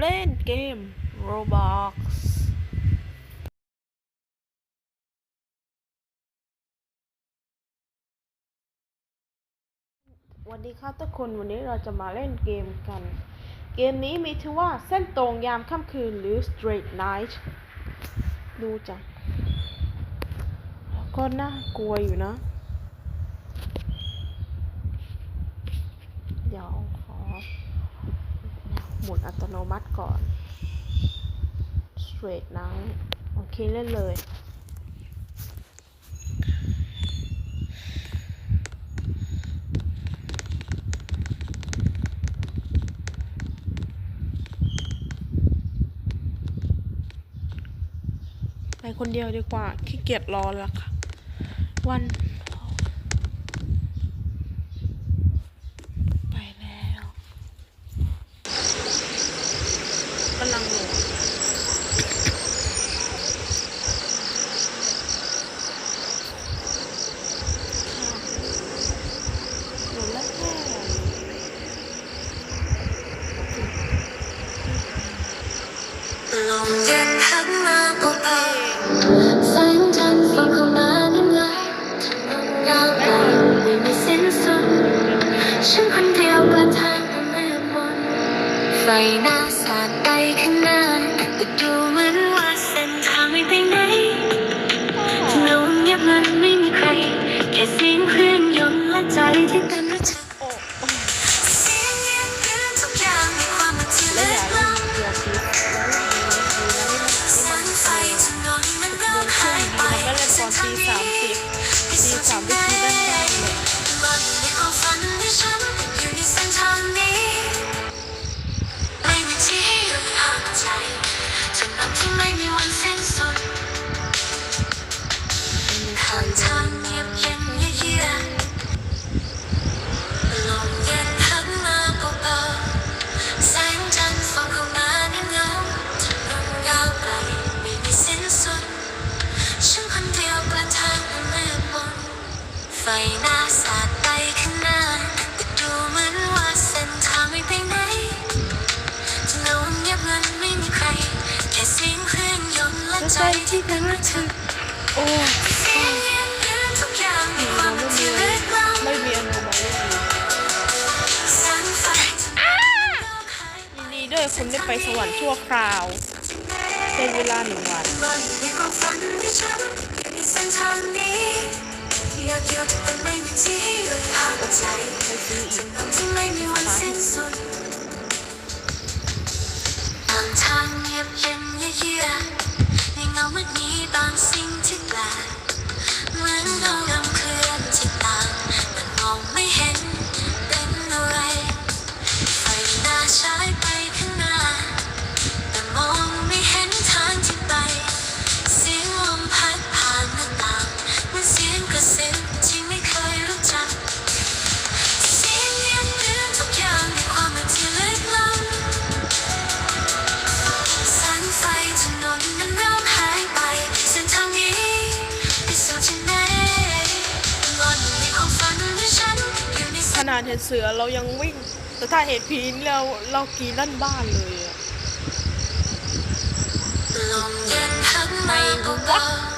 เล่นเกม Roblox วัสดีครับทุกคนวันนี้เราจะมาเล่นเกมกัน เกมนี้มีชื่อว่าเส้นตรงยามค่ำคืนหรือ Straight Night ดูจังก็น่ากลัวอยู่นะ เดี๋ยวขอห มุนอัตโนมัติก่อน Straight Night โอเคเล่นเลยไปคนเดียวดีกว่าขี้เกียจรอแล้วค่ะ วันไปแล้วกำลังลงหนูแล้วแค่ ลมเย็นพัดมาเบาๆแสงจันทร์ส่องเข้ามาในเมืองถนนยาไกลไม่มีสิ้นสุดฉันคนเดียวปิดทางอันมืดมนไฟหน้าสาดไปข้างหน้าแต่ดูเหมือนว่าเส้นทางไม่ไปไหนเงาเงียบมันไม่มีใคร แค่เสียงเครื่องยนต์และใจที่เต้น หน้าสาดไปข้างหน้าแต่ดูเหมือนว่าเส้นทางไม่ไปไหนจะเงาเงียบเงินไม่มีใคร แค่เสียงเครื่องยนต์และใจที่เต้นระทึกโอ้เสียงเงียบคือทุกอย่างในความมืดที่ลึกล้ำไม่มีอนุมาเล่นเลยแสงไฟจะนำหายไปยินดีด้วยคุณได้ไปสวรรค์ชั่วคราว เป็นเวลาหนึ่งวันวันในความฝันที่ฉันอยู่ในเส้นทางนี้ อยากหยุดแต่ไม่มีที่หยุดพักใจไปซื้ออีกที่ไม่มีวันสิ้น นขนาดเห็นเสือเรายังวิ่ง แต่ถ้าเห็นผีเราเรากรีดลั่นบ้านเลยอะลมเย็นพัดมาเบา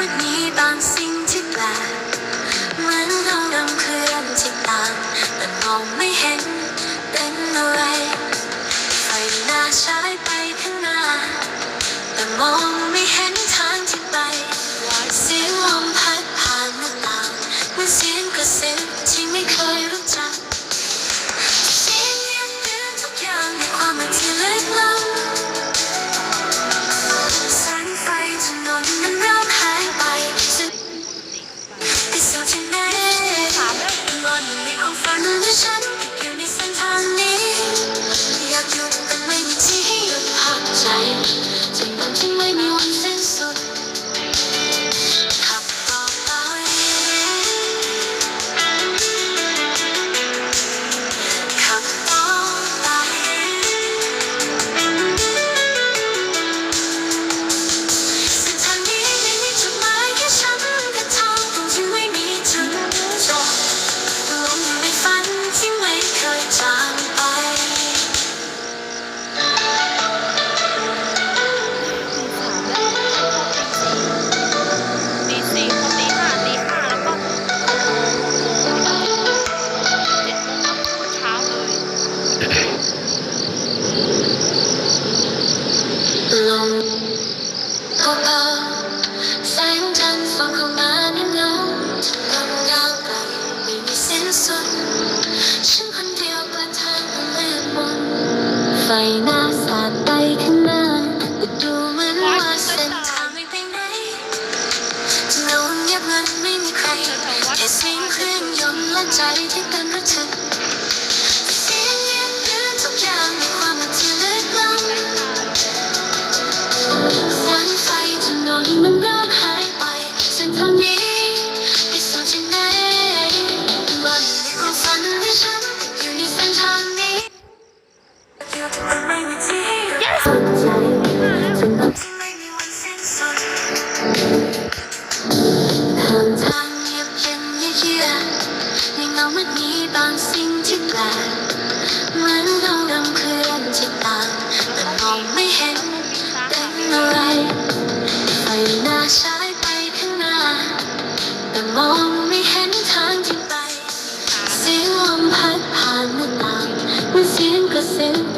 วันนี้บางสิ่งที่แปลก watching when you want to fine. dancing